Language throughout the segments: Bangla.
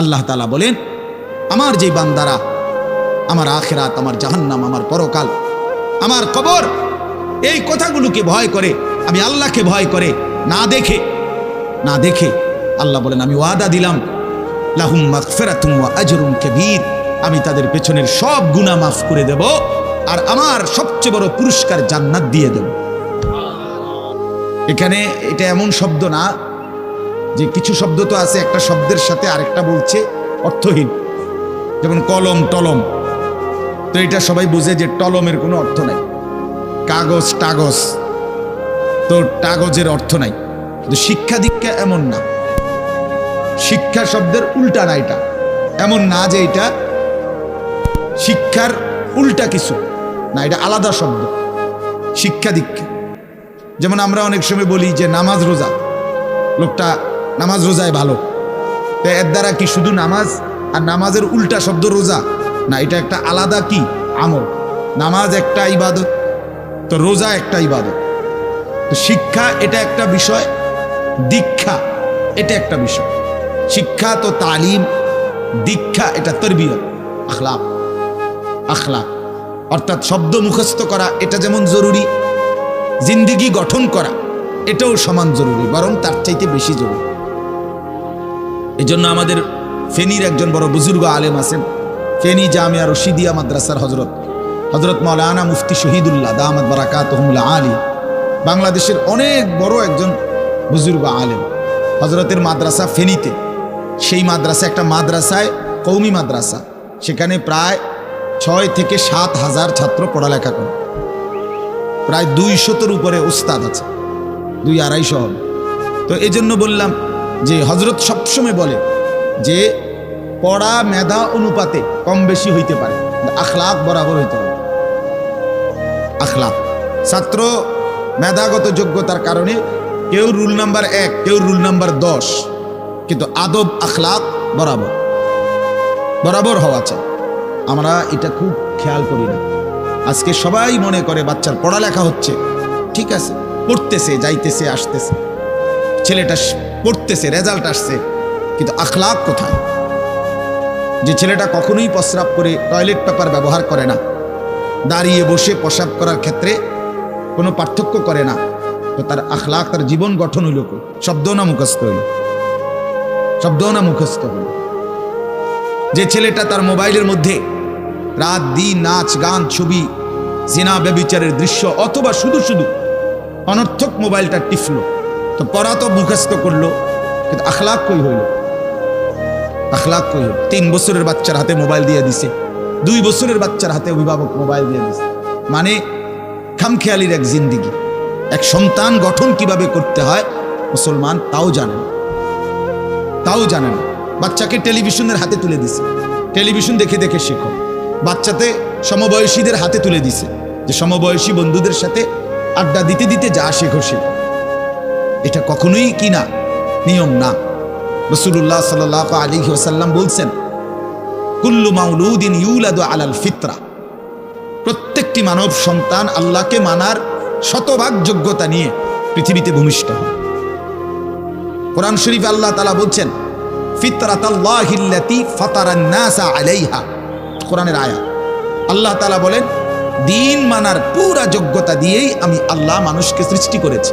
আল্লাহ তালা বলেন, আমার যে বান্দারা, আমার আখেরাত, আমার জাহান্নাম, আমার পরকাল, আমার কবর, এই কথাগুলোকে ভয় করে, আমি আল্লাহকে ভয় করে, না দেখে না দেখে আল্লাহ বলেন, আমি ওয়াদা দিলাম আমি তাদের পেছনের সব গুনাহ মাফ করে দেব আর আমার সবচেয়ে বড় পুরস্কার জান্নাত দিয়ে দেব। এখানে এটা এমন শব্দ না যে কিছু শব্দ তো আছে, একটা শব্দের সাথে আরেকটা বলছে অর্থহীন। যেমন কলম, টলম। তো এটা সবাই বুঝে যে টলমের কোনো অর্থ নাই। কাগজ, টাগজ। তো টাগজের অর্থ নাই। কিন্তু শিক্ষা দীক্ষা এমন না। শিক্ষা শব্দের উল্টা না এটা। এমন না যে এটা শিক্ষার উল্টা কিছু না, এটা আলাদা শব্দ। শিক্ষা দীক্ষা। যেমন আমরা অনেক সময় বলি যে নামাজ রোজা। লোকটা নামাজ রোজায় ভালো। তো এর দ্বারা কি শুধু নামাজ আর নামাজের উল্টা শব্দ রোজা? না, এটা একটা আলাদা কি? আমল। নামাজ একটা ইবাদত, তো রোজা একটা ইবাদত। তো শিক্ষা এটা একটা বিষয়, দীক্ষা এটা একটা বিষয়। শিক্ষা তো তালিম, দীক্ষা এটা তরবিয়ত, আখলাক আখলাক। অর্থাৎ শব্দ মুখস্থ করা এটা যেমন জরুরি, জিন্দিগি গঠন করা এটাও সমান জরুরি, বরং তার চাইতে বেশি জরুরি। এই জন্য আমাদের ফেনীর একজন বড় বুজুর্গ আলেম আছেন। ফেনী জামিয়া রশিদিয়া মাদ্রাসার হজরত হজরত মৌলানা মুফতি শহীদুল্লাহ দামাদ বারাকাতহমুল্লাহ আলী, বাংলাদেশের অনেক বড় একজন বুজুর্গ আলেম। হজরতের মাদ্রাসা ফেনীতে, সেই মাদ্রাসা একটা মাদ্রাসায় কৌমি মাদ্রাসা, সেখানে প্রায় ছয় থেকে সাত হাজার ছাত্র পড়ালেখা করে। প্রায় দুই শতর উপরে উস্তাদ আছে, দুই আড়াইশো হবে। তো এই জন্য বললাম যে হজরত সবসময় বলে যে পড়া, মেধা, অনুপাতে কম বেশি হইতে পারে। আখলাক বরাবর হইতে হবে আখলাক। ছাত্র মেধাগত যোগ্যতার কারণে কেউ রুল নাম্বার এক, কেউ রুল নাম্বার দশ, কিন্তু আদব, আখলাক বরাবর। বরাবর হওয়া চাই। আমরা এটা খুব খেয়াল করি না। আজকে সবাই মনে করে বাচ্চার পড়ালেখা হচ্ছে। ঠিক আছে, পড়তেছে, যাইতেছে, আসতেছে। ছেলেটা পড়তেছে রেজাল্ট আসছে। কিন্তু আখলাক কোথায়? যে ছেলেটা কখনোই প্রস্রাব করে টয়লেট পেপার ব্যবহার করে না, দাঁড়িয়ে বসে প্রসাব করার ক্ষেত্রে কোনো পার্থক্য করে না, তো তার আখলাক, তার জীবন গঠন হইল শব্দ না মুখস্থ হইল। শব্দ না মুখস্থ হইল। যে ছেলেটা তার মোবাইলের মধ্যে রাত, দিন, নাচ, গান, ছবি, জিনা, ব্যবিচারের দৃশ্য অথবা শুধু শুধু অনর্থক মোবাইলটা টিফলো তো পড়া তো মুখস্থ করল, কিন্তু আখলাক কই হইল? আখলাক কই হইল? তিন বছরের বাচ্চার হাতে মোবাইল দিয়ে দিছে, দুই বছরের বাচ্চার হাতে অভিভাবক মোবাইল দিয়ে দিছে। মানে খামখেয়ালির এক জিন্দিগি। এক সন্তান গঠন কীভাবে করতে হয়, মুসলমান তাও জানেন তাও জানেন বাচ্চাকে টেলিভিশনের হাতে তুলে দিছে। টেলিভিশন দেখে দেখে শেখো। বাচ্চাতে সমবয়সীদের হাতে তুলে দিছে যে সমবয়সী বন্ধুদের সাথে আড্ডা দিতে দিতে যা শেখো শেখো এটা কখনোই কি না? নিয়ম না। রসুল্লাহ সাল আলী ওসাল্লাম বলছেন, কুল্লু মাউলুদিন ইউলাদু আলাল ফিতরা। প্রত্যেকটি মানব সন্তান আল্লাহকে মানার শতভাগ যোগ্যতা নিয়ে পৃথিবীতে ভূমিষ্ঠ হয়। কোরআন শরীফ আল্লাহ তালা বলছেন আলাইহা। কোরআনের আল্লাহ তালা বলেন, দিন মানার পুরা যোগ্যতা দিয়েই আমি আল্লাহ মানুষকে সৃষ্টি করেছি।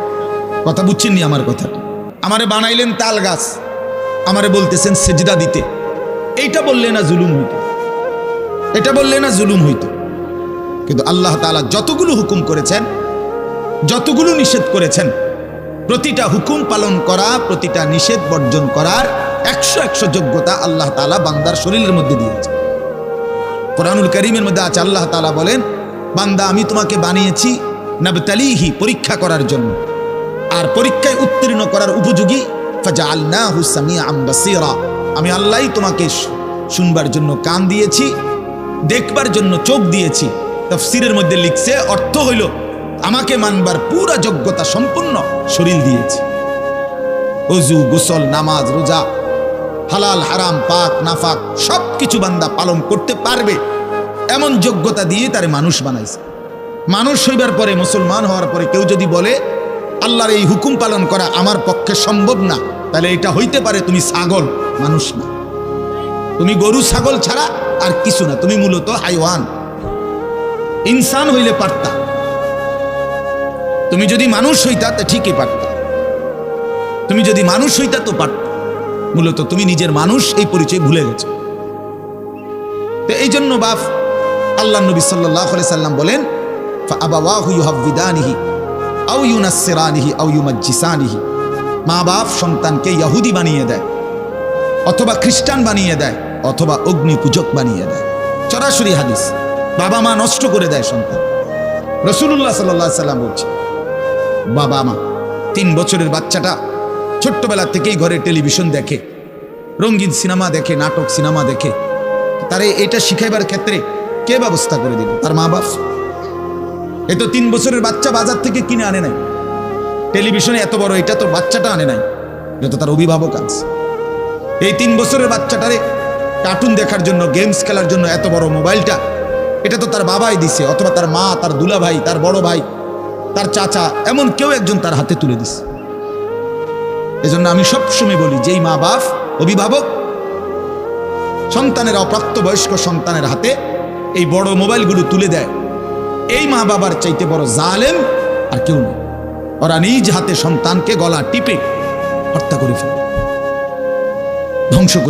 কথা বুঝছেন নি আমার কথা? আমারে বানাইলেন তাল গাছ, আমারে বলতেছেন সেজদা দিতে। এইটা বললে না জুলুম হইতো। এটা বললে না জুলুম হইতো। কিন্তু আল্লাহ তাআলা যতগুলো হুকুম করেছেন, যতগুলো নিষেধ করেছেন, প্রতিটা হুকুম পালন করা, প্রতিটা নিষেধ বর্জন করার একশো একশো যোগ্যতা আল্লাহ তাআলা বান্দার শরীরের মধ্যে দিয়েছে। কোরআনুল করিমের মধ্যে আছে, আল্লাহ তালা বলেন, বান্দা আমি তোমাকে বানিয়েছি নবতালিহি, পরীক্ষা করার জন্য। আর পরীক্ষায় উত্তীর্ণ করার উপযোগী। ফাজআলনাহু সামিআম বাসীরা। আমি আল্লাহই তোমাকে শুনবার জন্য কান দিয়েছি, দেখবার জন্য চোখ দিয়েছি। তফসিরের মধ্যে লিখছে, অর্থ হইল, আমাকে মানবার পুরা যোগ্যতা সম্পূর্ণ শরীর দিয়েছি। অজু গোসল, নামাজ, রোজা, হালাল, হারাম, পাক, নাফাক সব কিছু বান্দা পালন করতে পারবে। এমন যোগ্যতা দিয়ে তারে মানুষ বানাইছে। মানুষ হইবার পরে, মুসলমান হওয়ার পরে কেউ যদি বলে আল্লাহর এই হুকুম পালন করা আমার পক্ষে সম্ভব না। তাহলে এটা হইতে পারে তুমি ছাগল, মানুষ না। তুমি গরু, ছাগল ছাড়া আর কিছু না, তুমি মূলত হাইওয়ান। ইনসান হইলে পারতা। তুমি যদি মানুষ হইতা, তা ঠিকই পারতা। তুমি যদি মানুষ হইতা, তো পারতা। মূলত তুমি নিজের মানুষ এই পরিচয় ভুলে গেছো। তো এই জন্য বাপ, আল্লাহ নবী সাল্লাহ সাল্লাম বলেন আবাওয়াহু ইউহাব্বিদানিহি। আও ইউনাসসিরানিহি, আও ইউমাজ্জিসানিহি। মা বাপ সন্তানকে ইহুদি বানিয়ে দেয়, অথবা খ্রিস্টান বানিয়ে দেয়, অথবা অগ্নি পূজক বানিয়ে দেয়। সরাসরি হাদিস, বাবা মা নষ্ট করে দেয় সন্তান। রসুল্লাহ সাল্লাহ সাল্লাম বলছে, বাবা মা, তিন বছরের বাচ্চাটা ছোট্টবেলা থেকেই ঘরে টেলিভিশন দেখে, রঙিন সিনেমা দেখে, নাটক সিনেমা দেখে, তারে এটা শিখাইবার ক্ষেত্রে কে ব্যবস্থা করে দিল? তার মা বাপ? এ তো তিন বছরের বাচ্চা বাজার থেকে কিনে আনে নাই। টেলিভিশনে এত বড়, এটা তো বাচ্চাটা আনে নাই। এটা তো তার অভিভাবক আছে। এই তিন বছরের বাচ্চাটারে কার্টুন দেখার জন্য গেমস খেলার জন্য এত বড় মোবাইলটা, এটা তো তার বাবাই দিছে, অথবা তার মা, তার দুলা ভাই তার বড় ভাই, তার চাচা, এমন কেউ একজন তার হাতে তুলে দিছে। এজন্য আমি সবসময় বলি, যেই মা বাপ, অভিভাবক, সন্তানের অপ্রাপ্তবয়স্ক সন্তানের হাতে এই বড় মোবাইলগুলো তুলে দেয়। এই মা বাবার চাইতে বড় জালেম আর কেউ নেই। ওরা নিজ হাতে সন্তানকে গলা টিপে হত্যা করে ফেলে। ধ্বংস করে